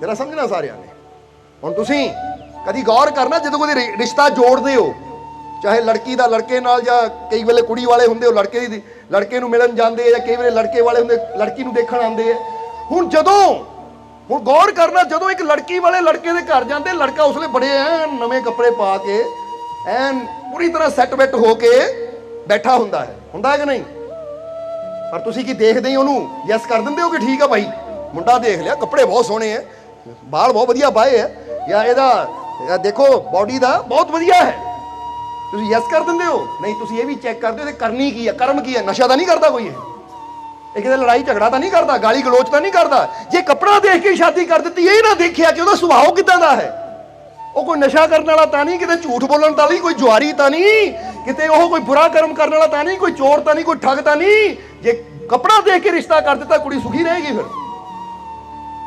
ਜਰਾ ਸਮਝਣਾ ਸਾਰਿਆਂ ਨੇ। ਹੁਣ ਤੁਸੀਂ ਕਦੀ ਗੌਰ ਕਰਨਾ ਜਦੋਂ ਕੋਈ ਰਿਸ਼ਤਾ ਜੋੜਦੇ ਹੋ, ਚਾਹੇ ਲੜਕੀ ਦਾ ਲੜਕੇ ਨਾਲ ਜਾਂ ਕਈ ਵੇਲੇ ਕੁੜੀ ਵਾਲੇ ਹੁੰਦੇ ਹੋ, ਲੜਕੇ ਦੀ, ਲੜਕੇ ਨੂੰ ਮਿਲਣ ਜਾਂਦੇ ਜਾਂ ਕਈ ਵੇਲੇ ਲੜਕੇ ਵਾਲੇ ਹੁੰਦੇ, ਲੜਕੀ ਨੂੰ ਦੇਖਣ ਆਉਂਦੇ ਆ। ਹੁਣ ਜਦੋਂ, ਹੁਣ ਗੌਰ ਕਰਨਾ ਜਦੋਂ ਇੱਕ ਲੜਕੀ ਵਾਲੇ ਲੜਕੇ ਦੇ ਘਰ ਜਾਂਦੇ, ਲੜਕਾ ਉਸਲੇ ਬੜੇ ਐਨ ਨਵੇਂ ਕੱਪੜੇ ਪਾ ਕੇ, ਐਨ ਪੂਰੀ ਤਰ੍ਹਾਂ ਸੈੱਟ ਬੈੱਟ ਹੋ ਕੇ ਬੈਠਾ ਹੁੰਦਾ ਹੈ। ਹੁੰਦਾ ਹੈ ਕਿ ਨਹੀਂ? ਪਰ ਤੁਸੀਂ ਕੀ ਦੇਖਦੇ ਹੀ ਉਹਨੂੰ? ਯੈਸ ਕਰ ਦਿੰਦੇ ਹੋ ਕਿ ਠੀਕ ਆ ਭਾਈ? ਮੁੰਡਾ ਦੇਖ ਲਿਆ, ਕੱਪੜੇ ਬਹੁਤ ਸੋਹਣੇ ਐ ਬਾਲ ਬਹੁਤ ਵਧੀਆ ਪਾਏ ਆ ਜਾਂ ਇਹਦਾ ਦੇਖੋ ਬਾਡੀ ਦਾ ਬਹੁਤ ਵਧੀਆ ਹੈ। ਤੁਸੀਂ ਯੈਸ ਕਰ ਦਿੰਦੇ ਹੋ, ਨਹੀਂ ਤੁਸੀਂ ਇਹ ਵੀ ਚੈੱਕ ਕਰਦੇ ਹੋ ਤੇ ਕਰਨੀ ਕੀ ਹੈ, ਕਰਮ ਕੀ ਹੈ? ਨਸ਼ਾ ਤਾਂ ਨਹੀਂ ਕਰਦਾ ਕੋਈ ਇਹ। ਇਹ ਕਿਤੇ ਲੜਾਈ ਝਗੜਾ ਤਾਂ ਨਹੀਂ ਕਰਦਾ, ਗਾਲੀ ਗਲੋਚ ਤਾਂ ਨਹੀਂ ਕਰਦਾ। ਜੇ ਕੱਪੜਾ ਦੇਖ ਕੇ ਸ਼ਾਦੀ ਕਰ ਦਿੱਤੀ, ਇਹ ਨਾ ਦੇਖਿਆ ਕਿ ਉਹਦਾ ਸੁਭਾਅ ਕਿਦਾਂ ਦਾ ਹੈ। ਉਹ ਕੋਈ ਨਸ਼ਾ ਕਰਨ ਵਾਲਾ ਤਾਂ ਨਹੀਂ, ਕਿਤੇ ਝੂਠ ਬੋਲਣ ਤਾਂ ਨਹੀਂ, ਕੋਈ ਜੁਆਰੀ ਤਾਂ ਨਹੀਂ, ਕਿਤੇ ਉਹ ਕੋਈ ਬੁਰਾ ਕਰਮ ਕਰਨ ਵਾਲਾ ਤਾਂ ਨਹੀਂ, ਕੋਈ ਚੋਰ ਤਾਂ ਨਹੀਂ, ਕੋਈ ਠੱਗ ਤਾਂ ਨਹੀਂ। ਜੇ ਕੱਪੜਾ ਦੇਖ ਕੇ ਰਿਸ਼ਤਾ ਕਰ ਦਿੱਤਾ, ਕੁੜੀ ਸੁਖੀ ਰਹੇਗੀ ਫਿਰ।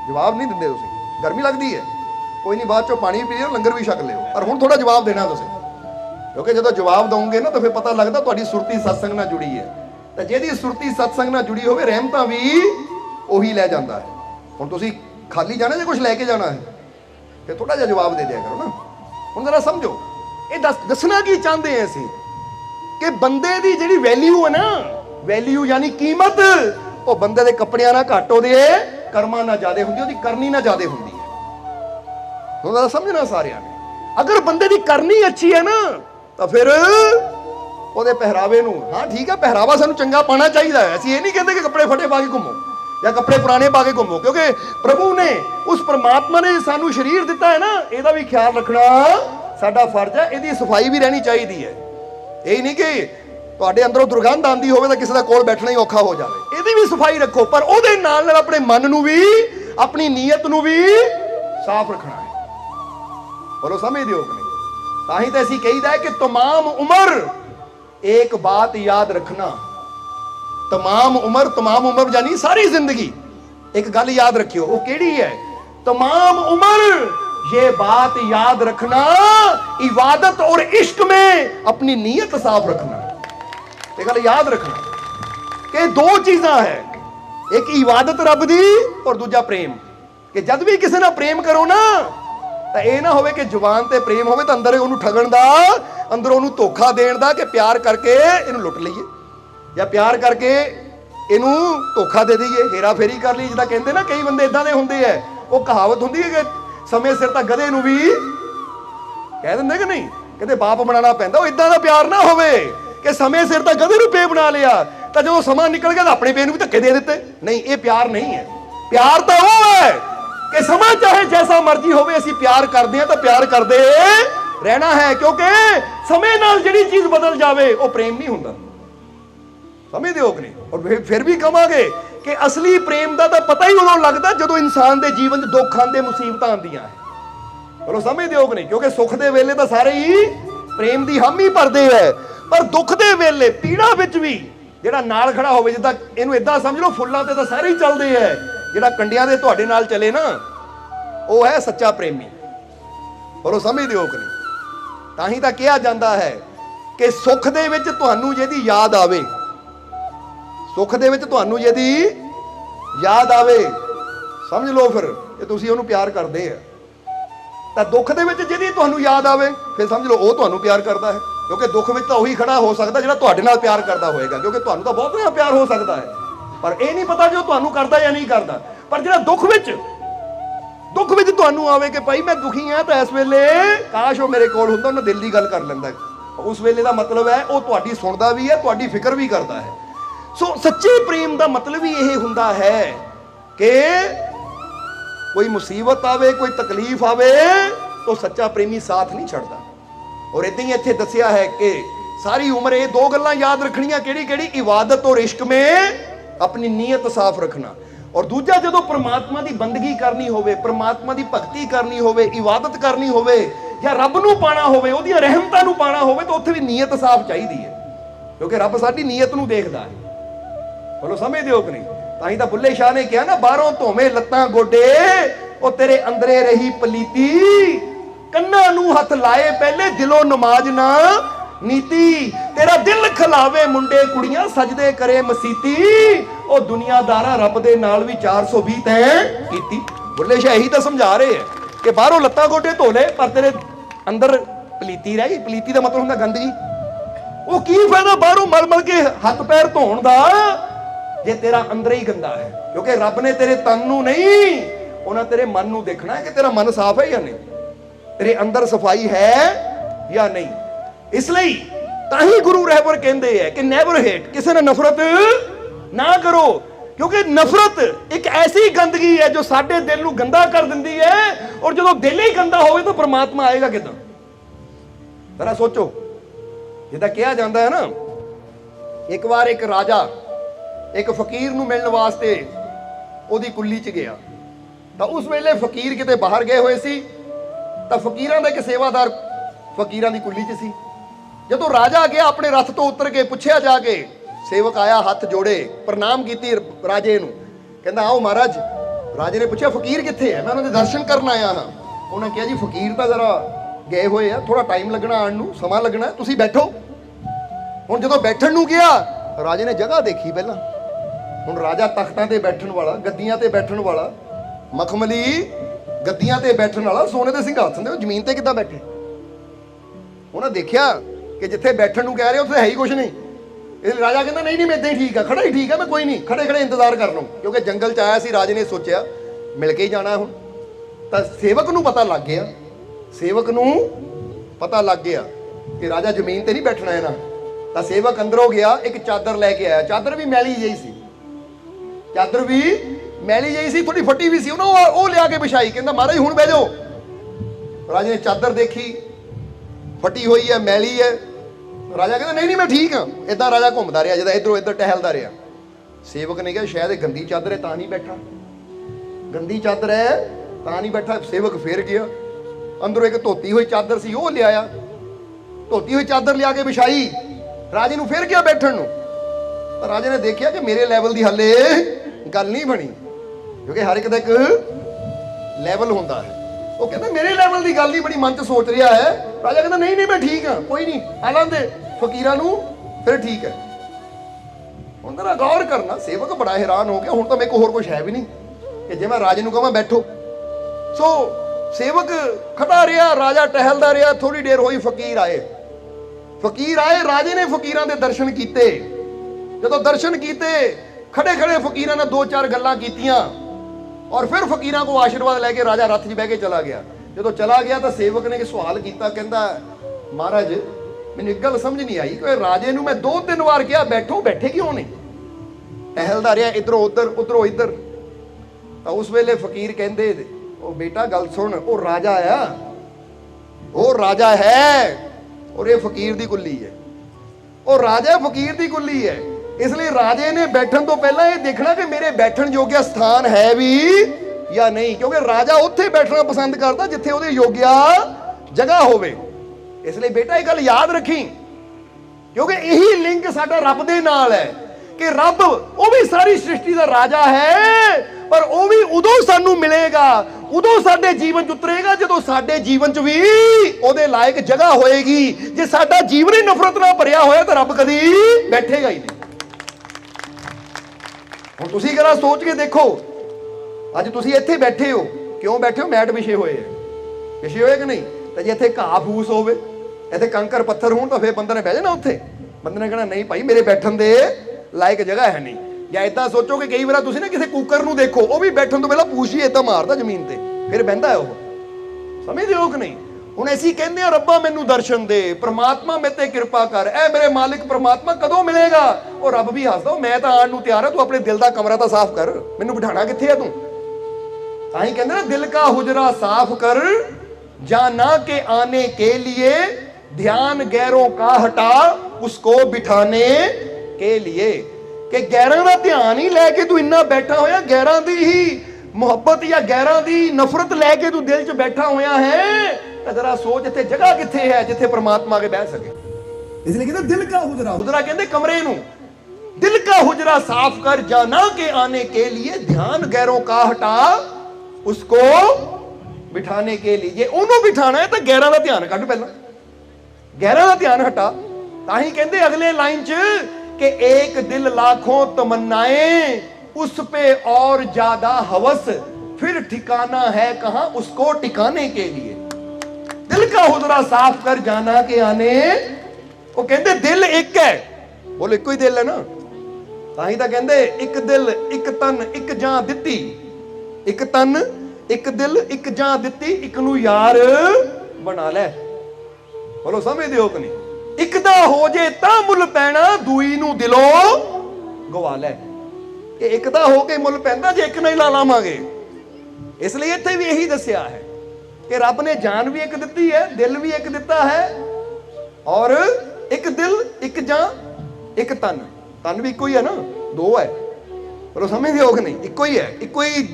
ਜਵਾਬ ਨਹੀਂ ਦਿੰਦੇ ਤੁਸੀਂ। ਗਰਮੀ ਲੱਗਦੀ ਹੈ। ਕੋਈ ਨਹੀਂ ਬਾਅਦ ਚੋਂ ਪਾਣੀ ਪੀ ਲਿਓ ਲੰਗਰ ਵੀ ਛਕ ਲਿਓ। ਪਰ ਹੁਣ ਥੋੜਾ ਜਵਾਬ ਦੇਣਾ ਤੁਸੀਂ। ਕਿਉਂਕਿ ਜਦੋਂ ਜਵਾਬ ਦਵੋਗੇ ਨਾ, ਤਾਂ ਫਿਰ ਪਤਾ ਲੱਗਦਾ ਤੁਹਾਡੀ ਸੁਰਤੀ ਸਤਸੰਗ ਨਾਲ ਜੁੜੀ ਹੈ। ਤਾਂ ਜਿਹਦੀ ਸੁਰਤੀ ਸਤਸੰਗ ਨਾਲ ਜੁੜੀ ਹੋਵੇ, ਰਹਿਮਤਾਂ ਵੀ ਉਹੀ ਲੈ ਜਾਂਦਾ ਹੈ। ਹੁਣ ਤੁਸੀਂ ਖਾਲੀ ਜਾਣਾ ਜਾਂ ਕੁਝ ਲੈ ਕੇ ਜਾਣਾ ਹੈ? ਤੇ ਥੋੜਾ ਜਿਹਾ ਜਵਾਬ ਦੇ ਦਿਆ ਕਰੋ ਨਾ। ਹੁਣ ਜਰਾ ਸਮਝੋ। ਇਹ ਦੱਸ, ਦੱਸਣਾ ਕੀ ਚਾਹੁੰਦੇ ਆ ਅਸੀਂ? ਕਿ ਬੰਦੇ ਦੀ ਜਿਹੜੀ ਵੈਲਿਊ ਹੈ ਨਾ ਵੈਲਿਊ ਯਾਨੀ ਕੀਮਤ, ਉਹ ਬੰਦੇ ਦੇ ਕੱਪੜਿਆਂ ਨਾਲ ਘੱਟ ਉਹਦੇ ਕਰਮਾਂ ਨਾਲ ਜ਼ਿਆਦਾ ਹੁੰਦੀ ਉਹਦੀ ਕਰਨੀ ਨਾਲ ਜ਼ਿਆਦਾ ਹੁੰਦੀ ਹੈ। ਹੁਣ ਜਰਾ ਸਮਝਣਾ ਸਾਰਿਆਂ ਨੇ। ਅਗਰ ਬੰਦੇ ਦੀ ਕਰਨੀ ਅੱਛੀ ਹੈ ਨਾ, ਤਾਂ ਫਿਰ ਉਹਦੇ ਪਹਿਰਾਵੇ ਨੂੰ, ਹਾਂ ਠੀਕ ਹੈ, ਪਹਿਰਾਵਾ ਸਾਨੂੰ ਚੰਗਾ ਪਾਣਾ ਚਾਹੀਦਾ ਹੈ। ਅਸੀਂ ਇਹ ਨਹੀਂ ਕਹਿੰਦੇ ਕਿ ਕੱਪੜੇ ਫਟੇ ਪਾ ਕੇ ਘੁੰਮੋ ਜਾਂ ਕੱਪੜੇ ਪੁਰਾਣੇ ਪਾ ਕੇ ਘੁੰਮੋ, ਕਿਉਂਕਿ ਪ੍ਰਭੂ ਨੇ ਉਸ ਪਰਮਾਤਮਾ ਨੇ ਸਾਨੂੰ ਸਰੀਰ ਦਿੱਤਾ ਹੈ ਨਾ, ਇਹਦਾ ਵੀ ਖਿਆਲ ਰੱਖਣਾ ਸਾਡਾ ਫਰਜ਼ ਹੈ, ਇਹਦੀ ਸਫ਼ਾਈ ਵੀ ਰਹਿਣੀ ਚਾਹੀਦੀ ਹੈ। ਇਹ ਨਹੀਂ ਕਿ ਤੁਹਾਡੇ ਅੰਦਰੋਂ ਦੁਰਗੰਧ ਆਂਦੀ ਹੋਵੇ ਤਾਂ ਕਿਸੇ ਦਾ ਕੋਲ ਬੈਠਣਾ ਹੀ ਔਖਾ ਹੋ ਜਾਵੇ ਇਹਦੀ ਵੀ ਸਫਾਈ ਰੱਖੋ ਪਰ ਉਹਦੇ ਨਾਲ ਨਾਲ ਆਪਣੇ ਮਨ ਨੂੰ ਵੀ ਆਪਣੀ ਨੀਅਤ ਨੂੰ ਵੀ ਸਾਫ਼ ਰੱਖਣਾ ਹੈ ਬੋਲੋ ਸਮਝਦੇ ਹੋ ਕਿ ਨਹੀਂ ਤਾਂ ਹੀ ਤਾਂ ਅਸੀਂ ਕਹੀਦਾ ਹੈ ਕਿ तमाम ਉਮਰ ਇੱਕ ਬਾਤ ਯਾਦ ਰੱਖਣਾ तमाम ਉਮਰ तमाम ਉਮਰ ਜਾਨੀ ਸਾਰੀ ਜ਼ਿੰਦਗੀ ਇੱਕ ਗੱਲ ਯਾਦ ਰੱਖਿਓ ਉਹ ਕਿਹੜੀ ਹੈ तमाम उम्र ये बात याद रखना इबादत और इश्क में अपनी नीयत साफ रखना ਇਹ ਗੱਲ ਯਾਦ ਰੱਖਣਾ ਕਿ ਦੋ ਚੀਜ਼ਾਂ ਹੈ। ਇੱਕ ਇਬਾਦਤ ਰੱਬ ਦੀ ਔਰ ਦੂਜਾ ਪ੍ਰੇਮ। ਕਿ ਜਦ ਵੀ ਕਿਸੇ ਨਾਲ ਪ੍ਰੇਮ ਕਰੋ ਨਾ, ਤਾਂ ਇਹ ਨਾ ਹੋਵੇ ਕਿ ਜ਼ੁਬਾਨ ਤੇ ਪ੍ਰੇਮ ਹੋਵੇ ਤਾਂ ਅੰਦਰ ਉਹਨੂੰ ਠਗਣ ਦਾ, ਅੰਦਰ ਉਹਨੂੰ ਧੋਖਾ ਦੇਣ ਦਾ ਕਿ ਪਿਆਰ ਕਰਕੇ ਇਹਨੂੰ ਲੁੱਟ ਲਈਏ। ਜਾਂ ਪਿਆਰ ਕਰਕੇ ਇਹਨੂੰ ਧੋਖਾ ਦੇ ਦਈਏ ਹੇਰਾ ਫੇਰੀ ਕਰ ਲਈ ਜਿੱਦਾਂ ਕਹਿੰਦੇ ਨਾ ਕਈ ਬੰਦੇ ਇਦਾਂ ਦੇ ਹੁੰਦੇ ਐ ਉਹ ਕਹਾਵਤ ਹੁੰਦੀ ਹੈ ਕਿ ਸਮੇਂ ਸਿਰ ਤਾਂ ਗਧੇ ਨੂੰ ਵੀ ਕਹਿ ਦਿੰਦੇ ਕਿ ਨਹੀਂ? ਕਹਿੰਦੇ ਬਾਪ ਬਣਾਉਣਾ ਪੈਂਦਾ, ਉਹ ਇਦਾਂ ਦਾ ਪਿਆਰ ਨਾ ਹੋਵੇ। ਕਿ ਸਮੇਂ ਸਿਰ ਤਾਂ ਗਧੇ ਨੂੰ ਪੇ ਬਣਾ ਲਿਆ। ਤਾਂ ਜਦੋਂ ਸਮਾਂ ਨਿਕਲ ਗਿਆ ਤਾਂ ਆਪਣੇ ਪੇ ਨੂੰ ਵੀ ਧੱਕੇ ਦੇ ਦਿੱਤੇ। ਨਹੀਂ, ਇਹ ਪਿਆਰ ਨਹੀਂ ਹੈ। ਪਿਆਰ ਤਾਂ ਉਹ ਹੈ ਕਿ ਸਮਾਂ ਚਾਹੇ ਜੈਸਾ ਮਰਜ਼ੀ ਹੋਵੇ, ਅਸੀਂ ਪਿਆਰ ਕਰਦੇ ਹਾਂ ਤਾਂ ਪਿਆਰ ਕਰਦੇ ਰਹਿਣਾ ਹੈ। ਕਿਉਂਕਿ ਸਮੇਂ ਨਾਲ ਜਿਹੜੀ ਚੀਜ਼ ਬਦਲ ਜਾਵੇ, ਉਹ ਪ੍ਰੇਮ ਨਹੀਂ ਹੁੰਦਾ। ਸਮਝਦੇ ਹੋ ਕਿ ਨਹੀਂ ਔਰ ਫਿਰ- ਫਿਰ ਵੀ ਕਵਾਂਗੇ ਕਿ ਅਸਲੀ ਪ੍ਰੇਮ ਦਾ ਤਾਂ ਪਤਾ ਹੀ ਉਦੋਂ ਲੱਗਦਾ ਜਦੋਂ ਇਨਸਾਨ ਦੇ ਜੀਵਨ 'ਚ ਦੁੱਖ ਆਉਂਦੇ ਮੁਸੀਬਤਾਂ ਆਉਂਦੀਆਂ ਹੈ ਚਲੋ ਸਮਝਦੇ ਹੋ ਕਿ ਨਹੀਂ ਕਿਉਂਕਿ ਸੁੱਖ ਦੇ ਵੇਲੇ ਤਾਂ ਸਾਰੇ ਹੀ ਪ੍ਰੇਮ ਦੀ ਹਾਮੀ ਭਰਦੇ ਐ ਪਰ ਦੁੱਖ ਦੇ ਵੇਲੇ, ਪੀੜਾ ਵਿੱਚ ਵੀ ਜਿਹੜਾ ਨਾਲ ਖੜਾ ਹੋਵੇ, ਜਿੱਦਾਂ ਇਹਨੂੰ ਇਦਾਂ ਸਮਝ ਲਓ, ਫੁੱਲਾਂ ਤੇ ਤਾਂ ਸਾਰੇ ਹੀ ਚੱਲਦੇ ਐ। ਜਿਹੜਾ ਕੰਡਿਆਂ ਦੇ ਤੁਹਾਡੇ ਨਾਲ ਚੱਲੇ ਨਾ, ਉਹ ਹੈ ਸੱਚਾ ਪ੍ਰੇਮੀ। ਪਰ ਉਹ ਸਮਝਦੇ ਹੋ ਕਿ ਨਹੀਂ? ਤਾਂ ਹੀ ਤਾਂ ਕਿਹਾ ਜਾਂਦਾ ਹੈ ਕਿ ਸੁੱਖ ਦੇ ਵਿੱਚ ਤੁਹਾਨੂੰ ਜਿਹਦੀ ਯਾਦ ਆਵੇ, ਸੁੱਖ ਦੇ ਵਿੱਚ ਤੁਹਾਨੂੰ ਜਿਹਦੀ ਯਾਦ ਆਵੇ, ਸਮਝ ਲਓ ਫਿਰ, ਕਿ ਤੁਸੀਂ ਉਹਨੂੰ ਪਿਆਰ ਕਰਦੇ ਆ ਤਾਂ ਦੁੱਖ ਦੇ ਵਿੱਚ ਜਿਹਦੀ ਤੁਹਾਨੂੰ ਯਾਦ ਆਵੇ, ਫਿਰ ਸਮਝ ਲਓ, ਉਹ ਤੁਹਾਨੂੰ ਪਿਆਰ ਕਰਦਾ ਹੈ। ਕਿਉਂਕਿ ਦੁੱਖ ਵਿੱਚ ਤਾਂ ਉਹੀ ਖੜਾ ਹੋ ਸਕਦਾ ਜਿਹੜਾ ਤੁਹਾਡੇ ਨਾਲ ਪਿਆਰ ਕਰਦਾ ਹੋਏਗਾ, ਕਿਉਂਕਿ ਤੁਹਾਨੂੰ ਤਾਂ ਬਹੁਤ ਨਾਲ ਪਿਆਰ ਹੋ ਸਕਦਾ ਹੈ। ਪਰ ਇਹ ਨਹੀਂ ਪਤਾ ਕਿ ਉਹ ਤੁਹਾਨੂੰ ਕਰਦਾ ਜਾਂ ਨਹੀਂ ਕਰਦਾ। ਪਰ ਜਿਹੜਾ ਦੁੱਖ ਵਿੱਚ ਦੁੱਖ ਵਿੱਚ ਤੁਹਾਨੂੰ ਆਵੇ ਕਿ ਭਾਈ ਮੈਂ ਦੁਖੀ ਆ ਤਾਂ ਇਸ ਵੇਲੇ ਕਾਸ਼ ਉਹ ਮੇਰੇ ਕੋਲ ਹੁੰਦਾ, ਉਹਨਾਂ ਦਿਲ ਦੀ ਗੱਲ ਕਰ ਲੈਂਦਾ ਉਸ ਵੇਲੇ ਦਾ ਮਤਲਬ ਹੈ, ਉਹ ਤੁਹਾਡੀ ਸੁਣਦਾ ਵੀ ਹੈ, ਤੁਹਾਡੀ ਫਿਕਰ ਵੀ ਕਰਦਾ ਹੈ। ਸੋ ਸੱਚੇ ਪ੍ਰੇਮ ਦਾ ਮਤਲਬ ਹੀ ਇਹ ਹੁੰਦਾ ਹੈ ਕਿ ਕੋਈ ਮੁਸੀਬਤ ਆਵੇ, ਕੋਈ ਤਕਲੀਫ ਆਵੇ, ਤਾਂ ਸੱਚਾ ਪ੍ਰੇਮੀ ਸਾਥ ਨਹੀਂ ਛੱਡਦਾ। ਔਰ ਇਦਾਂ ਹੀ ਇੱਥੇ ਦੱਸਿਆ ਹੈ ਕਿ ਸਾਰੀ ਉਮਰ ਇਹ ਦੋ ਗੱਲਾਂ ਯਾਦ ਰੱਖਣੀਆਂ ਕਿਹੜੀ ਕਿਹੜੀ? ਇਬਾਦਤ ਔਰ ਇਸ਼ਕ ਮੇ ਆਪਣੀ ਨੀਅਤ ਸਾਫ਼ ਰੱਖਣਾ। ਔਰ ਦੂਜਾ ਜਦੋਂ ਪ੍ਰਮਾਤਮਾ ਦੀ ਬੰਦਗੀ ਕਰਨੀ ਹੋਵੇ, ਪ੍ਰਮਾਤਮਾ ਦੀ ਭਗਤੀ ਕਰਨੀ ਹੋਵੇ, ਇਬਾਦਤ ਕਰਨੀ ਹੋਵੇ ਜਾਂ ਰੱਬ ਨੂੰ ਪਾਣਾ ਹੋਵੇ, ਉਹਦੀਆਂ ਰਹਿਮਤਾਂ ਨੂੰ ਪਾਣਾ ਹੋਵੇ, ਤਾਂ ਉੱਥੇ ਵੀ ਨੀਅਤ ਸਾਫ਼ ਚਾਹੀਦੀ ਹੈ। ਕਿਉਂਕਿ ਰੱਬ ਸਾਡੀ ਨੀਅਤ ਨੂੰ ਦੇਖਦਾ ਹੈ। ਬੋਲੋ ਸਮਝਦੇ ਹੋ ਕਿ ਨਹੀਂ? ਤਾਂ ਹੀ ਤਾਂ ਬੁੱਲੇ ਸ਼ਾਹ ਨੇ ਕਿਹਾ ਨਾ, ਬਾਹਰੋਂ ਧੋਵੇਂ ਲੱਤਾਂ ਗੋਡੇ, ਉਹ ਤੇਰੇ ਅੰਦਰੇ ਰਹੀ ਪਲੀਤੀ। ਕੰਨਾਂ ਨੂੰ ਹੱਥ ਲਾਏ ਪਹਿਲੇ ਦਿਲੋਂ ਨਮਾਜ਼ ਨਾ, ਨੀਤੀ, ਤੇਰਾ ਦਿਲ ਖਲਾਵੇ ਮੁੰਡੇ ਕੁੜੀਆਂ ਸਜਦੇ ਕਰੇ ਮਸੀਤੀ। ਉਹ ਦੁਨੀਆਦਾਰਾ ਰੱਬ ਦੇ ਨਾਲ ਵੀ 420 ਤੈਂ ਕੀਤੀ। ਬੁੱਲੇ ਸ਼ਾਹ ਇਹੀ ਤਾਂ ਸਮਝਾ ਰਹੇ ਆ ਕਿ ਬਾਹਰੋਂ ਲੱਤਾਂ ਗੋਡੇ ਧੋ ਲੈ, ਪਰ ਤੇਰੇ ਅੰਦਰ ਪਲੀਤੀ ਰਹਿ ਗਈ। ਪਲੀਤੀ ਦਾ ਮਤਲਬ ਹੁੰਦਾ ਗੰਦਗੀ। ਉਹ ਕੀ ਫਾਇਦਾ ਬਾਹਰੋਂ ਮਲ ਮਲ ਕੇ ਹੱਥ ਪੈਰ ਧੋਣ ਦਾ? ਜੇ ਤੇਰਾ ਅੰਦਰ ਹੀ ਗੰਦਾ ਹੈ, ਕਿਉਂਕਿ ਰੱਬ ਨੇ ਤੇਰੇ ਤਨ ਨੂੰ ਨਹੀਂ, ਉਹਨਾਂ ਤੇਰੇ ਮਨ ਨੂੰ ਦੇਖਣਾ ਹੈ ਕਿ ਤੇਰਾ ਮਨ ਸਾਫ਼ ਹੈ ਜਾਂ ਨਹੀਂ। ਤੇਰੇ ਅੰਦਰ ਸਫ਼ਾਈ ਹੈ ਜਾਂ ਨਹੀਂ? ਇਸ ਲਈ ਤਾਂ ਹੀ ਗੁਰੂ ਰਹਿਬਰ ਕਹਿੰਦੇ ਹੈ ਕਿ ਨੈਵਰ ਹੇਟ ਕਿਸੇ ਨਾਲ ਨਫ਼ਰਤ ਨਾ ਕਰੋ, ਕਿਉਂਕਿ ਨਫ਼ਰਤ ਇੱਕ ਐਸੀ ਗੰਦਗੀ ਹੈ ਜੋ ਸਾਡੇ ਦਿਲ ਨੂੰ ਗੰਦਾ ਕਰ ਦਿੰਦੀ ਹੈ ਔਰ ਜਦੋਂ ਦਿਲ ਹੀ ਗੰਦਾ ਹੋਵੇ ਤਾਂ ਪ੍ਰਮਾਤਮਾ ਆਏਗਾ ਕਿਦਾਂ? ਜ਼ਰਾ ਸੋਚੋ, ਜਿੱਦਾਂ ਕਿਹਾ ਜਾਂਦਾ ਹੈ ਨਾ, ਇੱਕ ਵਾਰ ਇੱਕ ਰਾਜਾ ਇੱਕ ਫਕੀਰ ਨੂੰ ਮਿਲਣ ਵਾਸਤੇ ਉਹਦੀ ਕੁੱਲੀ 'ਚ ਗਿਆ। ਤਾਂ ਉਸ ਵੇਲੇ ਫਕੀਰ ਕਿਤੇ ਬਾਹਰ ਗਏ ਹੋਏ ਸੀ। ਤਾਂ ਫਕੀਰਾਂ ਦਾ ਇੱਕ ਸੇਵਾਦਾਰ ਫਕੀਰਾਂ ਦੀ ਕੁੱਲੀ 'ਚ ਸੀ। ਜਦੋਂ ਰਾਜਾ ਗਿਆ ਆਪਣੇ ਰੱਥ ਤੋਂ ਉਤਰ ਕੇ ਪੁੱਛਿਆ ਜਾ ਕੇ, ਸੇਵਕ ਆਇਆ ਹੱਥ ਜੋੜੇ, ਪ੍ਰਣਾਮ ਕੀਤੀ ਰਾਜੇ ਨੂੰ। ਕਹਿੰਦਾ, ਆਓ ਮਹਾਰਾਜ, ਰਾਜੇ ਨੇ ਪੁੱਛਿਆ, ਫਕੀਰ ਕਿੱਥੇ ਹੈ? ਮੈਂ ਉਹਨਾਂ ਦੇ ਦਰਸ਼ਨ ਕਰਨ ਆਇਆ ਹਾਂ। ਉਹਨਾਂ ਕਿਹਾ, ਜੀ, ਫਕੀਰ ਤਾਂ ਜ਼ਰਾ ਗਏ ਹੋਏ ਆ। ਥੋੜਾ ਟਾਈਮ ਲੱਗਣਾ ਆਉਣ ਨੂੰ, ਸਮਾਂ ਲੱਗਣਾ। ਤੁਸੀਂ ਬੈਠੋ। ਹੁਣ ਜਦੋਂ ਬੈਠਣ ਨੂੰ ਗਿਆ, ਰਾਜੇ ਨੇ ਜਗ੍ਹਾ ਦੇਖੀ ਪਹਿਲਾਂ। ਹੁਣ ਰਾਜਾ ਤਖਤਾਂ ਤੇ ਬੈਠਣ ਵਾਲਾ, ਗੱਦੀਆਂ ਤੇ ਬੈਠਣ ਵਾਲਾ, ਮਖਮਲੀ ਗੱਦੀਆਂ ਤੇ ਬੈਠਣ ਵਾਲਾ ਸੋਨੇ ਦੇ ਸਿੰਘਾਸਨ ਤੇ ਉਹ ਜ਼ਮੀਨ ਤੇ ਕਿੱਦਾਂ ਬੈਠੇ? ਉਹਨਾਂ ਦੇਖਿਆ ਕਿ ਜਿੱਥੇ ਬੈਠਣ ਨੂੰ ਕਹਿ ਰਹੇ, ਉੱਥੇ ਹੈ ਹੀ ਕੁਝ ਨਹੀਂ। ਇਹ ਰਾਜਾ ਕਹਿੰਦਾ, ਨਹੀਂ ਨਹੀਂ, ਮੈਂ ਇਦਾਂ ਹੀ ਠੀਕ ਆ ਖੜਾ ਹੀ ਠੀਕ ਆ, ਮੈਂ ਕੋਈ ਨਹੀਂ ਖੜੇ ਖੜੇ ਇੰਤਜ਼ਾਰ ਕਰ ਲਵਾਂ ਕਿਉਂਕਿ ਜੰਗਲ ਚ ਆਇਆ ਸੀ, ਰਾਜੇ ਨੇ ਸੋਚਿਆ, ਮਿਲ ਕੇ ਹੀ ਜਾਣਾ ਹੁਣ। ਤਾਂ ਸੇਵਕ ਨੂੰ ਪਤਾ ਲੱਗ ਗਿਆ, ਸੇਵਕ ਨੂੰ ਪਤਾ ਲੱਗ ਗਿਆ ਕਿ ਰਾਜਾ ਜ਼ਮੀਨ ਤੇ ਨਹੀਂ ਬੈਠਣਾ ਹੈ ਤਾਂ ਸੇਵਕ ਅੰਦਰੋਂ ਗਿਆ, ਇੱਕ ਚਾਦਰ ਲੈ ਕੇ ਆਇਆ। ਚਾਦਰ ਵੀ ਮੈਲੀ ਜਿਹੀ ਸੀ। ਚਾਦਰ ਵੀ ਮੈਲੀ ਜਿਹੀ ਸੀ ਥੋੜੀ ਫੱਟੀ ਵੀ ਸੀ, ਉਹਨੂੰ ਉਹ- ਲਿਆ ਕੇ ਵਿਛਾਈ, ਕਹਿੰਦਾ, ਮਹਾਰਾਜ, ਹੁਣ ਬਹਿ ਜਾਓ। ਰਾਜੇ ਨੇ ਚਾਦਰ ਦੇਖੀ, ਫਟੀ ਹੋਈ ਹੈ ਮੈਲੀ ਹੈ। ਰਾਜਾ ਕਹਿੰਦਾ, ਨਹੀਂ ਨਹੀਂ, ਮੈਂ ਠੀਕ ਹਾਂ। ਇਦਾਂ ਰਾਜਾ ਘੁੰਮਦਾ ਰਿਹਾ ਜਿਹਦਾ ਇਧਰੋਂ ਇੱਧਰ ਟਹਿਲਦਾ ਰਿਹਾ। ਸੇਵਕ ਨੇ ਕਿਹਾ, ਸ਼ਾਇਦ ਇਹ ਗੰਦੀ ਚਾਦਰ ਹੈ, ਤਾਂ ਨਹੀਂ ਬੈਠਾ। ਗੰਦੀ ਚਾਦਰ ਹੈ, ਤਾਂ ਨਹੀਂ ਬੈਠਾ। ਸੇਵਕ ਫੇਰ ਗਿਆ। ਅੰਦਰੋਂ ਇੱਕ ਧੋਤੀ ਹੋਈ ਚਾਦਰ ਸੀ, ਉਹ ਲਿਆਇਆ। ਧੋਤੀ ਹੋਈ ਚਾਦਰ ਲਿਆ ਕੇ ਵਿਛਾਈ। ਰਾਜੇ ਨੂੰ ਫੇਰ ਗਿਆ ਬੈਠਣ ਨੂੰ। ਪਰ ਰਾਜੇ ਨੇ ਦੇਖਿਆ ਕਿ ਮੇਰੇ ਲੈਵਲ ਦੀ ਹੱਲੇ ਗੱਲ ਨਹੀਂ ਬਣੀ। ਕਿਉਂਕਿ ਹਰ ਇੱਕ ਦਾ ਇੱਕ ਲੈਵਲ ਹੁੰਦਾ ਹੈ। ਉਹ ਕਹਿੰਦਾ, ਮੇਰੇ ਲੈਵਲ ਦੀ ਗੱਲ ਨਹੀਂ, ਬੜੀ ਮਨ ਚ ਸੋਚ ਰਿਹਾ ਹੈ। ਰਾਜਾ ਕਹਿੰਦਾ, ਨਹੀਂ ਨਹੀਂ, ਮੈਂ ਠੀਕ ਹਾਂ, ਕੋਈ ਨਹੀਂ ਆਲਾਂ ਦੇ ਫਕੀਰਾਂ ਨੂੰ ਫਿਰ ਠੀਕ ਹੈ। ਹੁਣ ਤਾਂ ਗੌਰ ਕਰਨਾ, ਸੇਵਕ ਬੜਾ ਹੈਰਾਨ ਹੋ ਗਿਆ, ਹੁਣ ਤਾਂ ਮੇਰੇ ਕੋਲ ਹੋਰ ਕੁਝ ਹੈ ਵੀ ਨਹੀਂ। ਕਿ ਜੇ ਮੈਂ ਰਾਜੇ ਨੂੰ ਕਹਾਂ ਬੈਠੋ। ਸੋ ਸੇਵਕ ਖੜਾ ਰਿਹਾ, ਰਾਜਾ ਟਹਿਲਦਾ ਰਿਹਾ ਥੋੜੀ ਦੇਰ ਹੋਈ ਫਕੀਰ ਆਏ। ਫਕੀਰ ਆਏ, ਰਾਜੇ ਨੇ ਫਕੀਰਾਂ ਦੇ ਦਰਸ਼ਨ ਕੀਤੇ। ਜਦੋਂ ਦਰਸ਼ਨ ਕੀਤੇ ਖੜੇ ਖੜੇ ਫਕੀਰਾਂ ਨੇ ਦੋ ਚਾਰ ਗੱਲਾਂ ਕੀਤੀਆਂ। ਔਰ ਫਿਰ ਫਕੀਰਾਂ ਕੋ ਆਸ਼ੀਰਵਾਦ ਲੈ ਕੇ ਰਾਜਾ ਰੱਥ 'ਚ ਬਹਿ ਕੇ ਚਲਾ ਗਿਆ। ਜਦੋਂ ਚਲਾ ਗਿਆ ਤਾਂ ਸੇਵਕ ਨੇ ਸਵਾਲ ਕੀਤਾ, ਕਹਿੰਦਾ, ਮਹਾਰਾਜ, ਮੈਨੂੰ ਇੱਕ ਗੱਲ ਸਮਝ ਨਹੀਂ ਆਈ ਕਿ ਰਾਜੇ ਨੂੰ ਮੈਂ ਦੋ ਤਿੰਨ ਵਾਰ ਕਿਹਾ, ਬੈਠੋ, ਬੈਠੇ ਕਿਉਂ ਨਹੀਂ ਟਹਿਲਦਾ ਰਿਹਾ ਇਧਰੋਂ ਉਧਰ, ਉਧਰੋਂ ਇੱਧਰ। ਤਾਂ ਉਸ ਵੇਲੇ ਫਕੀਰ ਕਹਿੰਦੇ, ਉਹ ਬੇਟਾ, ਗੱਲ ਸੁਣ, ਉਹ ਰਾਜਾ ਆ। ਉਹ ਰਾਜਾ ਹੈ ਔਰ ਇਹ ਫਕੀਰ ਦੀ ਕੁੱਲੀ ਹੈ। ਉਹ ਰਾਜਾ ਫਕੀਰ ਦੀ ਕੁੱਲੀ ਹੈ। ਇਸ ਲਈ ਰਾਜੇ ਨੇ ਬੈਠਣ ਤੋਂ ਪਹਿਲਾਂ ਇਹ ਦੇਖਣਾ ਕਿ ਮੇਰੇ ਬੈਠਣ ਯੋਗਿਆ ਸਥਾਨ ਹੈ ਵੀ ਜਾਂ ਨਹੀਂ, ਕਿਉਂਕਿ ਰਾਜਾ ਉੱਥੇ ਬੈਠਣਾ ਪਸੰਦ ਕਰਦਾ ਜਿੱਥੇ ਉਹਦੇ ਯੋਗਿਆ ਜਗ੍ਹਾ ਹੋਵੇ। ਇਸ ਲਈ ਬੇਟਾ ਇਹ ਗੱਲ ਯਾਦ ਰੱਖੀ, ਕਿਉਂਕਿ ਇਹੀ ਲਿੰਕ ਸਾਡਾ ਰੱਬ ਦੇ ਨਾਲ ਹੈ ਕਿ ਰੱਬ ਉਹ ਵੀ ਸਾਰੀ ਸ੍ਰਿਸ਼ਟੀ ਦਾ ਰਾਜਾ ਹੈ, ਪਰ ਉਹ ਵੀ ਉਦੋਂ ਸਾਨੂੰ ਮਿਲੇਗਾ, ਉਦੋਂ ਸਾਡੇ ਜੀਵਨ ਚ ਉਤਰੇਗਾ, ਜਦੋਂ ਸਾਡੇ ਜੀਵਨ ਚ ਵੀ ਉਹਦੇ ਲਾਇਕ ਜਗ੍ਹਾ ਹੋਏਗੀ। ਜੇ ਸਾਡਾ ਜੀਵਨ ਹੀ ਨਫ਼ਰਤ ਨਾਲ ਭਰਿਆ ਹੋਇਆ ਤਾਂ ਰੱਬ ਕਦੀ ਬੈਠੇਗਾ ਹੀ ਨਹੀਂ। ਹੁਣ ਤੁਸੀਂ ਜਰਾ ਸੋਚ ਕੇ ਦੇਖੋ। ਅੱਜ ਤੁਸੀਂ ਇੱਥੇ ਬੈਠੇ ਹੋ। ਕਿਉਂ ਬੈਠੇ ਹੋ? ਮੈਟ ਵਿਛੇ ਹੋਏ ਹੈ ਵਿਛੇ ਹੋਏ ਕਿ ਨਹੀਂ? ਤਾਂ ਜੇ ਇੱਥੇ ਘਾਹ ਫੂਸ ਹੋਵੇ, ਇੱਥੇ ਕੰਕਰ ਪੱਥਰ ਹੋਣ ਤਾਂ ਫੇਰ ਬੰਦੇ ਨੇ ਬਹਿ ਜਾਣਾ ਉੱਥੇ। ਬੰਦੇ ਨੇ ਕਹਿਣਾ, ਨਹੀਂ ਭਾਈ, ਮੇਰੇ ਬੈਠਣ ਦੇ ਲਾਇਕ ਜਗ੍ਹਾ ਹੈ ਨਹੀਂ। ਜਾਂ ਇਦਾਂ ਸੋਚੋ ਕਿ ਕਈ ਵਾਰ ਤੁਸੀਂ ਨਾ ਕਿਸੇ ਕੁੱਕਰ ਨੂੰ ਦੇਖੋ, ਉਹ ਵੀ ਬੈਠਣ ਤੋਂ ਪਹਿਲਾਂ ਪੂਛੀ ਏਦਾਂ ਮਾਰਦਾ ਜ਼ਮੀਨ ਤੇ। ਫਿਰ ਬਹਿੰਦਾ ਹੈ ਉਹ। ਸਮਝਦੇ ਹੋ ਕਿ ਨਹੀਂ? ਹੁਣ ਅਸੀਂ ਕਹਿੰਦੇ ਆ ਰੱਬਾ ਮੈਨੂੰ ਦਰਸ਼ਨ ਦੇ ਪ੍ਰਮਾਤਮਾ ਮੇਰੇ ਤੇ ਕਿਰਪਾ ਕਰ ਐ ਮੇਰੇ ਮਾਲਿਕ ਪ੍ਰਮਾਤਮਾ ਕਦੋਂ ਮਿਲੇਗਾ ਉਹ ਰੱਬ ਵੀ ਹੱਸਦਾ ਉਹ ਮੈਂ ਤਾਂ ਆਉਣ ਨੂੰ ਤਿਆਰ ਹਾਂ ਤੂੰ ਆਪਣੇ ਦਿਲ ਦਾ ਕਮਰਾ ਤਾਂ ਸਾਫ਼ ਕਰ ਮੈਨੂੰ ਬਿਠਾਣਾ ਕਿੱਥੇ ਆ ਤੂੰ ਤਾਂ ਹੀ ਕਹਿੰਦੇ ਨਾ ਦਿਲ ਕਾ ਹੁਜਰਾ ਸਾਫ਼ ਕਰ जाना के आने के लिए ध्यान गैरों का हटा उसको बिठाने के लिए ਕਿ ਗੈਰਾਂ ਦਾ ਧਿਆਨ ਹੀ ਲੈ ਕੇ ਤੂੰ ਇੰਨਾ ਬੈਠਾ ਹੋਇਆ ਗੈਰਾਂ ਦੀ ਹੀ ਮੁਹੱਬਤ ਜਾਂ ਗੈਰਾਂ ਦੀ ਨਫ਼ਰਤ ਲੈ ਕੇ ਤੂੰ ਦਿਲ 'ਚ ਬੈਠਾ ਹੋਇਆ ਹੈ ਤਾਂ ਜਰਾ ਸੋਚ ਇੱਥੇ ਜਗ੍ਹਾ ਕਿੱਥੇ ਹੈ ਜਿੱਥੇ ਪਰਮਾਤਮਾ ਅਗੇ ਬਹਿ ਸਕੇ? ਇਸ ਲਈ ਕਹਿੰਦੇ ਦਿਲ ਦਾ ਹੁਜਰਾ। ਹੁਜਰਾ ਕਹਿੰਦੇ ਕਮਰੇ ਨੂੰ ਦਿਲ ਦਾ ਹੁਜਰਾ ਸਾਫ਼ ਕਰ ਜਾਣਾ ਕੇ ਆਨੇ ਕੇ ਲਈ ਧਿਆਨ ਗੈਰੋਂ ਕਾ ਹਟਾ ਉਸਕੋ ਬਿਠਾਣੇ ਕੇ ਲਈ ਜੇ ਉਹਨੂੰ ਬਿਠਾਣਾ ਹੈ ਤਾਂ ਗੈਰਾਂ ਦਾ ਧਿਆਨ ਕੱਢ ਪਹਿਲਾਂ। ਗੈਰਾਂ ਦਾ ਧਿਆਨ ਹਟਾ ਤਾਂ ਹੀ ਕਹਿੰਦੇ ਅਗਲੇ ਲਾਈਨ 'ਚ ਕਿ ਇੱਕ ਦਿਲ ਲੱਖੋਂ ਤਮੰਨਾਏ ਉਸ ਪੇ ਔਰ ਜ਼ਿਆਦਾ ਹਵਸ ਫਿਰ ਠਿਕਾਣਾ ਹੈ ਕਹਾ ਉਸਕੋ ਟਿਕਾਣੇ ਕੇ ਲਈ ਦਿਲ ਕਾ ਹੁਦਰਾ ਸਾਫ਼ ਕਰ ਜਾਣਾ ਕੇ ਆਨੇ। ਉਹ ਕਹਿੰਦੇ, ਦਿਲ ਇੱਕ ਹੈ। ਬੋਲ, ਇੱਕੋ ਹੀ ਦਿਲ ਹੈ ਨਾ? ਤਾਂ ਹੀ ਤਾਂ ਕਹਿੰਦੇ, ਇੱਕ ਦਿਲ, ਇੱਕ ਤਨ, ਇੱਕ ਜਾਂ ਦਿੱਤੀ। ਇੱਕ ਤਨ, ਇੱਕ ਦਿਲ, ਇੱਕ ਜਾਨ ਦਿੱਤੀ, ਇੱਕ ਨੂੰ ਯਾਰ ਬਣਾ ਲੈ। ਬੋਲੋ, ਸਮਝਦੇ ਹੋ ਕਿ ਨਹੀਂ? ਇੱਕ ਦਾ ਹੋ ਜੇ ਤਾਂ ਮੁੱਲ ਪੈਣਾ, ਦੂਈ ਨੂੰ ਦਿਲੋਂ ਗਵਾ ਲੈ। ਕਿ ਇੱਕ ਦਾ ਹੋ ਕੇ ਮੁੱਲ ਪੈਂਦਾ, ਜੇ ਇੱਕ ਨਹੀਂ ਲਾ ਲਾਵਾਂਗੇ। ਇਸ ਲਈ ਇੱਥੇ ਵੀ ਇਹੀ ਦੱਸਿਆ ਹੈ। ਕਿ ਰੱਬ ਨੇ ਜਾਨ ਵੀ ਇੱਕ ਦਿੱਤੀ ਹੈ, ਦਿਲ ਵੀ ਇੱਕ ਦਿੱਤਾ ਹੈ ਔਰ ਇੱਕ ਦਿਲ, ਇੱਕ ਜਾਂ ਇੱਕ ਤਨ। ਤਨ ਵੀ ਇੱਕੋ ਹੀ ਹੈ ਨਾ, ਦੋ ਹੈ। ਪਰ ਉਹ ਸਮਝਦੇ ਹੋ ਕਿ ਨਹੀਂ, ਇੱਕੋ ਹੀ ਹੈ। ਇੱਕੋ ਹੀ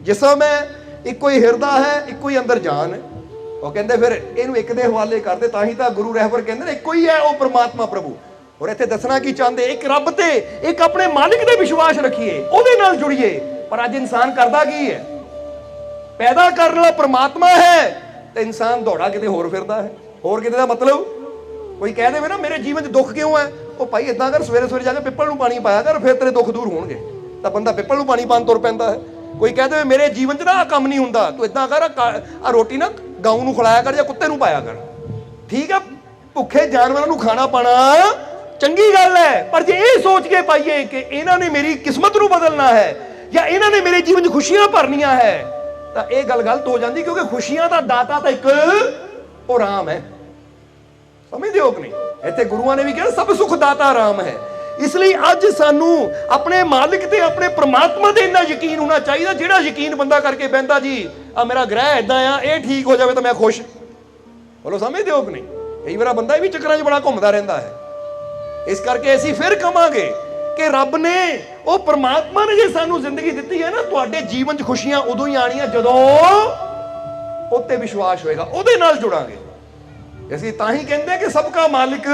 ਜਿਸਮ ਹੈ, ਇੱਕੋ ਹੀ ਹਿਰਦਾ ਹੈ, ਇੱਕੋ ਹੀ ਅੰਦਰ ਜਾਨ ਹੈ। ਉਹ ਕਹਿੰਦੇ ਫਿਰ ਇਹਨੂੰ ਇੱਕ ਦੇ ਹਵਾਲੇ ਕਰਦੇ ਤਾਂ ਹੀ ਤਾਂ ਗੁਰੂ ਰਹਿਬਰ ਕਹਿੰਦੇ ਨੇ, ਇੱਕੋ ਹੀ ਹੈ ਉਹ ਪ੍ਰਮਾਤਮਾ ਪ੍ਰਭੂ। ਔਰ ਇੱਥੇ ਦੱਸਣਾ ਕੀ ਚਾਹੁੰਦੇ, ਇੱਕ ਰੱਬ ਤੇ ਇੱਕ ਆਪਣੇ ਮਾਲਿਕ ਤੇ ਵਿਸ਼ਵਾਸ ਰੱਖੀਏ, ਉਹਦੇ ਨਾਲ ਜੁੜੀਏ। ਪਰ ਅੱਜ ਇਨਸਾਨ ਕਰਦਾ ਕੀ ਹੈ? ਪੈਦਾ ਕਰਨ ਵਾਲਾ ਪ੍ਰਮਾਤਮਾ ਹੈ ਤੇ ਇਨਸਾਨ ਦੌੜਾ ਕਿਤੇ ਹੋਰ ਫਿਰਦਾ ਹੈ। ਹੋਰ ਕਿਤੇ ਦਾ ਮਤਲਬ? ਕੋਈ ਕਹਿ ਦੇਵੇ ਨਾ, ਮੇਰੇ ਜੀਵਨ 'ਚ ਦੁੱਖ ਕਿਉਂ ਹੈ? ਉਹ ਭਾਈ ਇਦਾਂ ਕਰ, ਸਵੇਰੇ ਸਵੇਰੇ ਜਾ ਕੇ ਪਿੱਪਲ ਨੂੰ ਪਾਣੀ ਪਾਇਆ ਕਰ, ਫਿਰ ਤੇਰੇ ਦੁੱਖ ਦੂਰ ਹੋਣਗੇ। ਤਾਂ ਬੰਦਾ ਪਿੱਪਲ ਨੂੰ ਪਾਣੀ ਪਾਣ ਤੁਰ ਪੈਂਦਾ ਹੈ। ਕੋਈ ਕਹਿ ਦੇਵੇ, ਮੇਰੇ ਜੀਵਨ 'ਚ ਨਾ ਆ ਕੰਮ ਨਹੀਂ ਹੁੰਦਾ। ਤੂੰ ਇਦਾਂ ਕਰ ਆ ਰੋਟੀ ਨਾ ਗਾਉਂ ਨੂੰ ਖਿਲਾਇਆ ਕਰ ਜਾਂ ਕੁੱਤੇ ਨੂੰ ਪਾਇਆ ਕਰ। ਠੀਕ ਹੈ? ਭੁੱਖੇ ਜਾਨਵਰਾਂ ਨੂੰ ਖਾਣਾ ਪਾਣਾ ਚੰਗੀ ਗੱਲ ਹੈ, ਪਰ ਜੇ ਇਹ ਸੋਚ ਕੇ ਪਾਈਏ ਕਿ ਇਹਨਾਂ ਨੇ ਮੇਰੀ ਕਿਸਮਤ ਨੂੰ ਬਦਲਣਾ ਹੈ ਜਾਂ ਇਹਨਾਂ ਨੇ ਮੇਰੇ ਜੀਵਨ 'ਚ ਖੁਸ਼ੀਆਂ ਭਰਨੀਆਂ ਹੈ ਤਾਂ ਇਹ ਗੱਲ ਗਲਤ ਹੋ ਜਾਂਦੀ ਕਿਉਂਕਿ ਖੁਸ਼ੀਆਂ ਦਾ ਦਾਤਾ ਤਾਂ ਇੱਕ ਉਹ ਰਾਮ ਹੈ। ਸਮਝਦੇ ਹੋ ਕਿ ਨਹੀਂ? ਇੱਥੇ ਗੁਰੂਆਂ ਨੇ ਵੀ ਕਿਹਾ, ਸਭ ਸੁਖ ਦਾਤਾ ਰਾਮ ਹੈ। ਇਸ ਲਈ ਅੱਜ ਸਾਨੂੰ ਆਪਣੇ ਮਾਲਿਕ ਤੇ ਆਪਣੇ ਪ੍ਰਮਾਤਮਾ ਤੇ ਇੰਨਾ ਯਕੀਨ ਹੋਣਾ ਚਾਹੀਦਾ, ਜਿਹੜਾ ਯਕੀਨ ਬੰਦਾ ਕਰਕੇ ਬਹਿੰਦਾ ਜੀ ਆ ਮੇਰਾ ਗ੍ਰਹਿ ਇਦਾਂ ਆ, ਇਹ ਠੀਕ ਹੋ ਜਾਵੇ ਤਾਂ ਮੈਂ ਖੁਸ਼। ਬੋਲੋ, ਸਮਝਦੇ ਹੋ ਕਿ ਨਹੀਂ? ਕਈ ਵਾਰ ਬੰਦਾ ਇਹ ਵੀ ਚੱਕਰਾਂ 'ਚ ਬੜਾ ਘੁੰਮਦਾ ਰਹਿੰਦਾ ਹੈ। ਇਸ ਕਰਕੇ ਅਸੀਂ ਫਿਰ ਕਮਾਂਗੇ ਕਿ ਰੱਬ ਨੇ ਉਹ ਪ੍ਰਮਾਤਮਾ ਨੇ ਜੇ ਸਾਨੂੰ ਜ਼ਿੰਦਗੀ ਦਿੱਤੀ ਹੈ ਨਾ, ਤੁਹਾਡੇ ਜੀਵਨ 'ਚ ਖੁਸ਼ੀਆਂ ਉਦੋਂ ਹੀ ਆਣੀਆਂ ਜਦੋਂ ਉੱਤੇ ਵਿਸ਼ਵਾਸ ਹੋਏਗਾ, ਉਹਦੇ ਨਾਲ ਜੁੜਾਂਗੇ। ਅਸੀਂ ਤਾਂ ਹੀ ਕਹਿੰਦੇ ਕਿ ਸਭ ਦਾ ਮਾਲਿਕ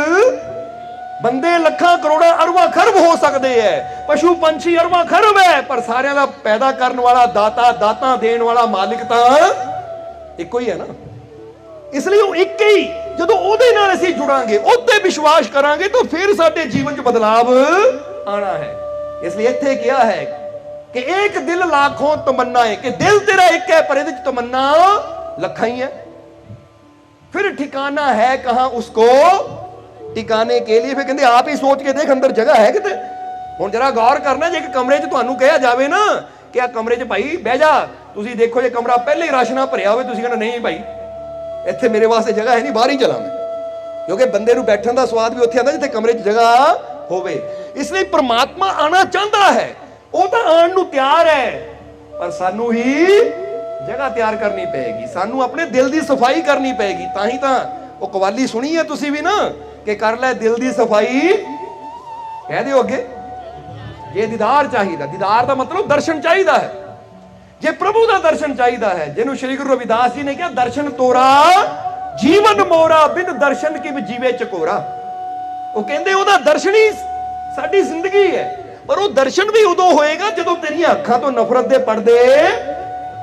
ਬੰਦੇ ਲੱਖਾਂ, ਕਰੋੜਾਂ, ਅਰਬਾਂ ਖਰਬ ਹੋ ਸਕਦੇ ਐ, ਪਸ਼ੂ, ਪੰਛੀ, ਅਰਬਾਂ ਖਰਬ ਹੈ ਪਰ ਸਾਰਿਆਂ ਦਾ ਪੈਦਾ ਕਰਨ ਵਾਲਾ ਦਾਤਾ ਦਾਤਾ ਦੇਣ ਵਾਲਾ ਮਾਲਿਕ ਤਾਂ ਇੱਕੋ ਹੀ ਹੈ ਨਾ। ਇਸ ਲਈ ਉਹ ਇੱਕ ਹੀ, ਜਦੋਂ ਉਹਦੇ ਨਾਲ ਅਸੀਂ ਜੁੜਾਂਗੇ, ਉੱਤੇ ਵਿਸ਼ਵਾਸ ਕਰਾਂਗੇ, ਤਾਂ ਫਿਰ ਸਾਡੇ ਜੀਵਨ 'ਚ ਬਦਲਾਵ ਆਣਾ ਹੈ। ਇਸ ਲਈ ਇੱਥੇ ਕਿਹਾ ਹੈ ਕਿ ਇੱਕ ਦਿਲ ਲੱਖੋਂ ਤਮੰਨਾ ਹੈ ਕਿ ਦਿਲ ਤੇਰਾ ਇੱਕ ਹੈ, ਪਰ ਇਹਦੇ 'ਚ ਤਮੰਨਾ ਲੱਖਾਂ ਹੀ ਹੈ। ਫਿਰ ਠਿਕਾਣਾ ਹੈ ਕਹਾਂ ਉਸਕੋ? ਟਿਕਾਣੇ ਕੇ ਲਈ ਫਿਰ ਕਹਿੰਦੇ, ਆਪ ਹੀ ਸੋਚ ਕੇ ਦੇਖ, ਅੰਦਰ ਜਗ੍ਹਾ ਹੈ ਕਿਤੇ? ਹੁਣ ਜਰਾ ਗੌਰ ਕਰਨਾ, ਜੇ ਇੱਕ ਕਮਰੇ 'ਚ ਤੁਹਾਨੂੰ ਕਿਹਾ ਜਾਵੇ ਨਾ ਕਿ ਆ ਕਮਰੇ 'ਚ ਭਾਈ ਬਹਿ ਜਾ, ਤੁਸੀਂ ਦੇਖੋ ਜੇ ਕਮਰਾ ਪਹਿਲੇ ਹੀ ਰਸ਼ ਭਰਿਆ ਹੋਵੇ, ਤੁਸੀਂ ਕਹਿੰਦੇ ਨਹੀਂ ਭਾਈ, ਇੱਥੇ ਮੇਰੇ ਵਾਸਤੇ ਜਗ੍ਹਾ ਹੈ ਨਹੀਂ, ਬਾਹਰ ਹੀ ਚਲਾਂ ਮੈਂ। ਕਿਉਂਕਿ ਬੰਦੇ ਨੂੰ ਬੈਠਣ ਦਾ ਸਵਾਦ ਵੀ ਉੱਥੇ ਆਉਂਦਾ ਜਿੱਥੇ ਕਮਰੇ 'ਚ ਜਗ੍ਹਾ ਹੋਵੇ। ਇਸ ਲਈ ਪ੍ਰਮਾਤਮਾ ਆਣਾ ਚਾਹੁੰਦਾ ਹੈ। ਉਹ ਤਾਂ ਆਉਣ ਨੂੰ ਤਿਆਰ ਹੈ। ਪਰ ਸਾਨੂੰ ਹੀ ਜਗ੍ਹਾ ਤਿਆਰ ਕਰਨੀ ਪਏਗੀ। ਸਾਨੂੰ ਆਪਣੇ ਦਿਲ ਦੀ ਸਫ਼ਾਈ ਕਰਨੀ ਪਏਗੀ। ਤਾਂ ਹੀ ਤਾਂ ਉਹ ਕਵਾਲੀ ਸੁਣੀ ਹੈ ਤੁਸੀਂ ਵੀ ਨਾ ਕਿ ਕਰ ਲੈ ਦਿਲ ਦੀ ਸਫ਼ਾਈ। ਕਹਿ ਦਿਓ ਅੱਗੇ। ਜੇ ਦੀਦਾਰ ਚਾਹੀਦਾ। ਦੀਦਾਰ ਦਾ ਮਤਲਬ ਦਰਸ਼ਨ ਚਾਹੀਦਾ ਹੈ। ਜੇ ਪ੍ਰਭੂ ਦਾ ਦਰਸ਼ਨ ਚਾਹੀਦਾ ਹੈ, ਜਿਹਨੂੰ ਸ੍ਰੀ ਗੁਰੂ ਰਵਿਦਾਸ ਜੀ ਨੇ ਕਿਹਾ, ਦਰਸ਼ਨ ਤੋਰਾ, ਜੀਵਨ ਮੋਰਾ, ਬਿਨ ਦਰਸ਼ਨ ਕੀ ਜੀਵੇ ਚਕੋਰਾ। ਉਹ ਕਹਿੰਦੇ ਉਹਦਾ ਦਰਸ਼ਨ ਹੀ ਸਾਡੀ ਜ਼ਿੰਦਗੀ ਹੈ। ਪਰ ਉਹ ਦਰਸ਼ਨ ਵੀ ਉਦੋਂ ਹੋਏਗਾ ਜਦੋਂ ਤੇਰੀਆਂ ਅੱਖਾਂ ਤੋਂ ਨਫ਼ਰਤ ਦੇ ਪਰਦੇ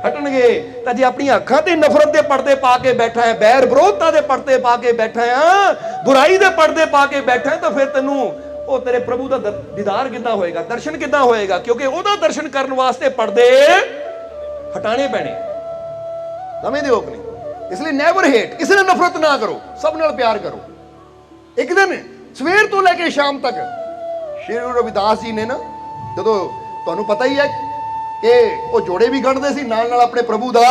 ਹਟਣਗੇ। ਤਾਂ ਜੇ ਆਪਣੀਆਂ ਅੱਖਾਂ ਤੇ ਨਫ਼ਰਤ ਦੇ ਪਰਦੇ ਪਾ ਕੇ ਬੈਠਾ ਹੈ, ਬੈਰ ਵਿਰੋਧਤਾ ਦੇ ਪਰਦੇ ਪਾ ਕੇ ਬੈਠਾ ਆ ਬੁਰਾਈ ਦੇ ਪਰਦੇ ਪਾ ਕੇ ਬੈਠਾ ਹੈ, ਤਾਂ ਫਿਰ ਤੈਨੂੰ ਉਹ ਤੇਰੇ ਪ੍ਰਭੂ ਦਾ ਦੀਦਾਰ ਕਿੱਦਾਂ ਹੋਏਗਾ? ਦਰਸ਼ਨ ਕਿੱਦਾਂ ਹੋਏਗਾ? ਕਿਉਂਕਿ ਉਹਦਾ ਦਰਸ਼ਨ ਕਰਨ ਵਾਸਤੇ ਪਰਦੇ ਹਟਾਣੇ ਪੈਣੇ। ਸਮਝਦੇ ਹੋ ਕਿ ਇਸ ਲਈ ਨੈਵਰ ਹੇਟ ਕਿਸੇ ਨਾਲ ਨਫ਼ਰਤ ਨਾ ਕਰੋ। ਸਭ ਨਾਲ ਪਿਆਰ ਕਰੋ। ਇੱਕ ਦਿਨ ਸਵੇਰ ਤੋਂ ਲੈ ਕੇ ਸ਼ਾਮ ਤੱਕ ਸ਼੍ਰੀ ਗੁਰੂ ਰਵਿਦਾਸ ਜੀ ਨੇ ਨਾ, ਜਦੋਂ ਤੁਹਾਨੂੰ ਪਤਾ ਹੀ ਹੈ ਕਿ ਉਹ ਜੋੜੇ ਵੀ ਗੰਢਦੇ ਸੀ, ਨਾਲ ਨਾਲ ਆਪਣੇ ਪ੍ਰਭੂ ਦਾ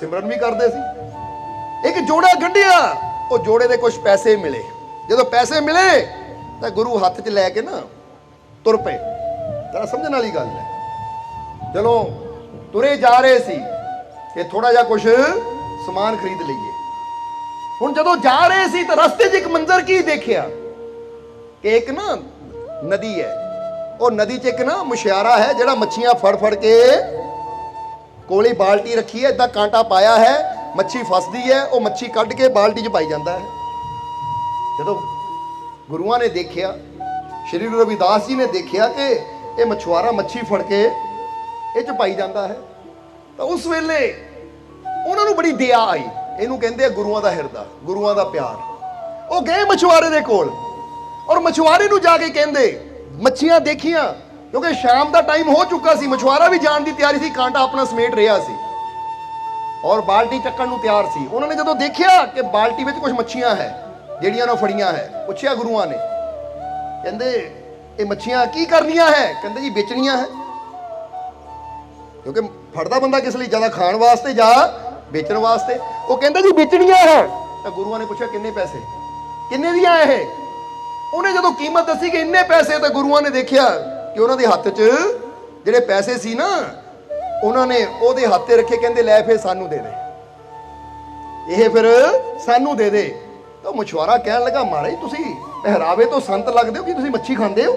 ਸਿਮਰਨ ਵੀ ਕਰਦੇ ਸੀ। ਇੱਕ ਜੋੜਾ ਗੰਢਿਆ, ਉਹ ਜੋੜੇ ਦੇ ਕੁਝ ਪੈਸੇ ਮਿਲੇ। ਜਦੋਂ ਪੈਸੇ ਮਿਲੇ, ਤਾਂ ਗੁਰੂ ਹੱਥ 'ਚ ਲੈ ਕੇ ਨਾ ਤੁਰ ਪਏ। ਜਰਾ ਸਮਝਣ ਵਾਲੀ ਗੱਲ ਹੈ। ਚਲੋ, ਤੁਰੇ ਜਾ ਰਹੇ ਸੀ ਕਿ ਥੋੜਾ ਜਿਹਾ ਕੁਝ ਸਮਾਨ ਖਰੀਦ ਲਈਏ। ਹੁਣ ਜਦੋਂ ਜਾ ਰਹੇ ਸੀ, ਤਾਂ ਰਸਤੇ 'ਚ ਇੱਕ ਮੰਜ਼ਰ ਕੀ ਦੇਖਿਆ? ਕਿ ਇੱਕ ਨਾ ਨਦੀ ਹੈ। ਉਹ ਨਦੀ 'ਚ ਇੱਕ ਨਾ ਮੁਸ਼ਿਆਰਾ ਹੈ ਜਿਹੜਾ ਮੱਛੀਆਂ ਫੜ ਫੜ ਕੇ ਕੋਲੇ ਬਾਲਟੀ ਰੱਖੀ ਹੈ ਇਦਾਂ ਕਾਂਟਾ ਪਾਇਆ ਹੈ, ਮੱਛੀ ਫਸਦੀ ਹੈ, ਉਹ ਮੱਛੀ ਕੱਢ ਕੇ ਬਾਲਟੀ 'ਚ ਪਾਈ ਜਾਂਦਾ ਹੈ। ਜਦੋਂ ਗੁਰੂਆਂ ਨੇ ਦੇਖਿਆ, ਸ਼੍ਰੀ ਗੁਰੂ ਰਵਿਦਾਸ ਜੀ ਨੇ ਦੇਖਿਆ ਕਿ ਇਹ ਮਛੁਆਰਾ ਮੱਛੀ ਫੜ ਕੇ ਇਹ 'ਚ ਪਾਈ ਜਾਂਦਾ ਹੈ, ਤਾਂ ਉਸ ਵੇਲੇ ਉਹਨਾਂ ਨੂੰ ਬੜੀ ਦਇਆ ਆਈ। ਇਹਨੂੰ ਕਹਿੰਦੇ ਆ ਗੁਰੂਆਂ ਦਾ ਹਿਰਦਾ, ਗੁਰੂਆਂ ਦਾ ਪਿਆਰ। ਉਹ ਗਏ ਮਛੁਆਰੇ ਦੇ ਕੋਲ। ਔਰ ਮਛੁਆਰੇ ਨੂੰ ਜਾ ਕੇ ਕਹਿੰਦੇ, ਮੱਛੀਆਂ ਦੇਖੀਆਂ, ਕਿਉਂਕਿ ਸ਼ਾਮ ਦਾ ਟਾਈਮ ਹੋ ਚੁੱਕਾ ਸੀ, ਮਛੁਆਰਾ ਵੀ ਜਾਣ ਦੀ ਤਿਆਰੀ ਸੀ, ਕਾਂਟਾ ਆਪਣਾ ਸਮੇਟ ਰਿਹਾ ਸੀ। ਔਰ ਬਾਲਟੀ ਚੱਕਣ ਨੂੰ ਤਿਆਰ ਸੀ। ਉਹਨਾਂ ਨੇ ਜਦੋਂ ਦੇਖਿਆ ਕਿ ਬਾਲਟੀ ਵਿੱਚ ਕੁਝ ਮੱਛੀਆਂ ਹੈ, ਜਿਹੜੀਆਂ ਉਹਨਾਂ ਫੜੀਆਂ ਹੈ, ਪੁੱਛਿਆ ਗੁਰੂਆਂ ਨੇ, ਕਹਿੰਦੇ, ਇਹ ਮੱਛੀਆਂ ਕੀ ਕਰਨੀਆਂ ਹੈ? ਕਹਿੰਦੇ, ਜੀ, ਵੇਚਣੀਆਂ ਹੈ। ਕਿਉਂਕਿ ਫੜਦਾ ਬੰਦਾ ਕਿਸ ਲਈ? ਜ਼ਿਆਦਾ ਖਾਣ ਵਾਸਤੇ ਜਾਂ ਵੇਚਣ ਵਾਸਤੇ? ਉਹ ਕਹਿੰਦਾ, ਜੀ, ਵੇਚਣੀਆਂ ਹੈ। ਤਾਂ ਗੁਰੂਆਂ ਨੇ ਪੁੱਛਿਆ, ਕਿੰਨੇ ਪੈਸੇ? ਕਿੰਨੇ ਦੀਆਂ ਇਹ? ਉਹਨੇ ਜਦੋਂ ਕੀਮਤ ਦੱਸੀ ਕਿ ਇੰਨੇ ਪੈਸੇ ਤਾਂ ਗੁਰੂਆਂ ਨੇ ਦੇਖਿਆ ਕਿ ਉਹਨਾਂ ਦੇ ਹੱਥ 'ਚ ਜਿਹੜੇ ਪੈਸੇ ਸੀ ਨਾ, ਉਹਨਾਂ ਨੇ ਉਹਦੇ ਹੱਥ ਤੇ ਰੱਖੇ, ਕਹਿੰਦੇ, ਲੈ ਫਿਰ ਸਾਨੂੰ ਦੇ ਦੇ। ਇਹ ਫਿਰ ਸਾਨੂੰ ਦੇ ਦੇ। ਤਾਂ ਮਛੁਆਰਾ ਕਹਿਣ ਲੱਗਾ, ਮਹਾਰਾਜ, ਤੁਸੀਂ ਪਹਿਰਾਵੇ ਤੋਂ ਸੰਤ ਲੱਗਦੇ ਹੋ ਕਿ ਤੁਸੀਂ ਮੱਛੀ ਖਾਂਦੇ ਹੋ?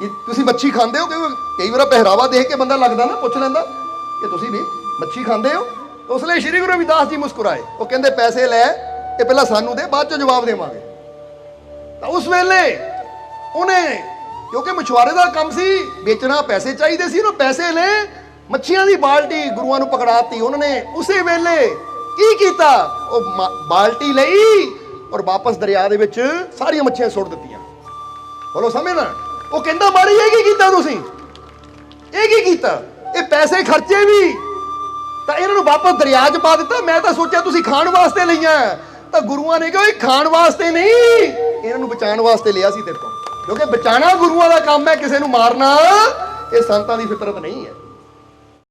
ਕਿ ਤੁਸੀਂ ਮੱਛੀ ਖਾਂਦੇ ਹੋ? ਕਿਉਂਕਿ ਕਈ ਵਾਰ ਪਹਿਰਾਵਾ ਦੇਖ ਕੇ ਬੰਦਾ ਲੱਗਦਾ ਨਾ, ਪੁੱਛ ਲੈਂਦਾ ਕਿ ਤੁਸੀਂ ਵੀ ਮੱਛੀ ਖਾਂਦੇ ਹੋ? ਉਸ ਲਈ ਸ਼੍ਰੀ ਗੁਰੂ ਰਵਿਦਾਸ ਜੀ ਮੁਸਕਰਾਏ। ਉਹ ਕਹਿੰਦੇ, ਪੈਸੇ ਲੈ, ਇਹ ਪਹਿਲਾਂ ਸਾਨੂੰ ਦੇ, ਬਾਅਦ ਚ ਜਵਾਬ ਦੇਵਾਂਗੇ। ਤਾਂ ਉਸ ਵੇਲੇ ਉਹਨੇ, ਕਿਉਂਕਿ ਮਛੁਆਰੇ ਦਾ ਕੰਮ ਸੀ, ਵੇਚਣਾ ਪੈਸੇ ਚਾਹੀਦੇ ਸੀ ਉਹ ਪੈਸੇ ਲੈ ਮੱਛੀਆਂ ਦੀ ਬਾਲਟੀ ਗੁਰੂਆਂ ਨੂੰ ਪਕੜਾਤੀ। ਉਹਨਾਂ ਨੇ ਉਸੇ ਵੇਲੇ ਕੀ ਕੀਤਾ? ਉਹ ਬਾਲਟੀ ਲਈ ਔਰ ਵਾਪਸ ਦਰਿਆ ਦੇ ਵਿੱਚ ਸਾਰੀਆਂ ਮੱਛੀਆਂ ਸੁੱਟ ਦਿੱਤੀਆਂ। ਬੋਲੋ, ਸਮਝ ਉਹ ਕਹਿੰਦਾ ਮਾਰੀ ਇਹ ਕੀ ਕੀਤਾ ਤੁਸੀਂ? ਇਹ ਕੀ ਕੀਤਾ? ਇਹ ਪੈਸੇ ਖਰਚੇ ਵੀ। ਤਾਂ ਇਹਨਾਂ ਨੂੰ ਵਾਪਸ ਦਰਿਆ 'ਚ ਪਾ ਦਿੱਤਾ। ਮੈਂ ਤਾਂ ਸੋਚਿਆ, ਤੁਸੀਂ ਖਾਣ ਵਾਸਤੇ ਲਈਆਂ। ਤਾਂ ਗੁਰੂਆਂ ਨੇ ਕਿਹਾ ਇਹ ਖਾਣ ਵਾਸਤੇ ਨਹੀਂ। ਇਹਨਾਂ ਨੂੰ ਬਚਾਉਣ ਵਾਸਤੇ ਲਿਆ ਸੀ ਤੇਰੇ ਤੋਂ ਕਿਉਂਕਿ ਬਚਾਣਾ ਗੁਰੂਆਂ ਦਾ ਕੰਮ ਹੈ, ਕਿਸੇ ਨੂੰ ਮਾਰਨਾ ਇਹ ਸੰਤਾਂ ਦੀ ਫਿਤਰਤ ਨਹੀਂ ਹੈ।